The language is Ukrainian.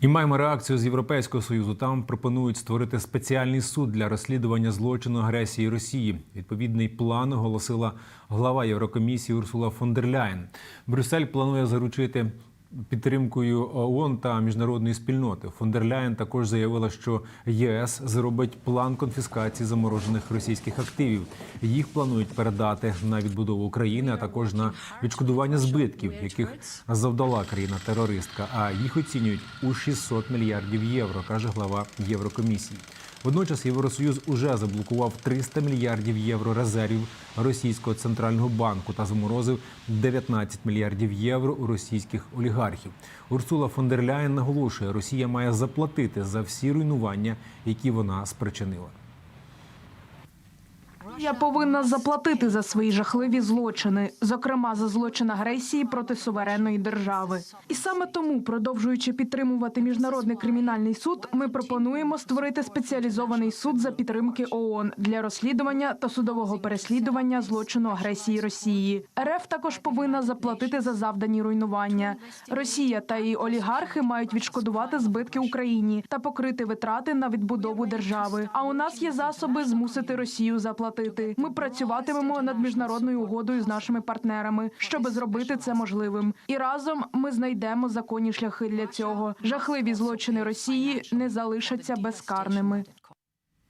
І маємо реакцію з Європейського союзу. Там пропонують створити спеціальний суд для розслідування злочину агресії Росії. Відповідний план оголосила глава Єврокомісії Урсула фон дер Ляєн. Брюссель планує заручити підтримкою ООН та міжнародної спільноти. Фон дер Ляєн також заявила, що ЄС зробить план конфіскації заморожених російських активів. Їх планують передати на відбудову України, а також на відшкодування збитків, яких завдала країна-терористка. А їх оцінюють у 600 мільярдів євро, каже глава Єврокомісії. Водночас Євросоюз уже заблокував 300 мільярдів євро резервів російського центрального банку та заморозив 19 мільярдів євро у російських олігархів. Урсула фон дер Ляєн наголошує, Росія має заплатити за всі руйнування, які вона спричинила. Я повинна заплатити за свої жахливі злочини, зокрема за злочин агресії проти суверенної держави. І саме тому, продовжуючи підтримувати міжнародний кримінальний суд, ми пропонуємо створити спеціалізований суд за підтримки ООН для розслідування та судового переслідування злочину агресії Росії. РФ також повинна заплатити за завдані руйнування. Росія та її олігархи мають відшкодувати збитки Україні та покрити витрати на відбудову держави. А у нас є засоби змусити Росію заплатити. Ми працюватимемо над міжнародною угодою з нашими партнерами, щоб зробити це можливим. І разом ми знайдемо законні шляхи для цього. Жахливі злочини Росії не залишаться безкарними.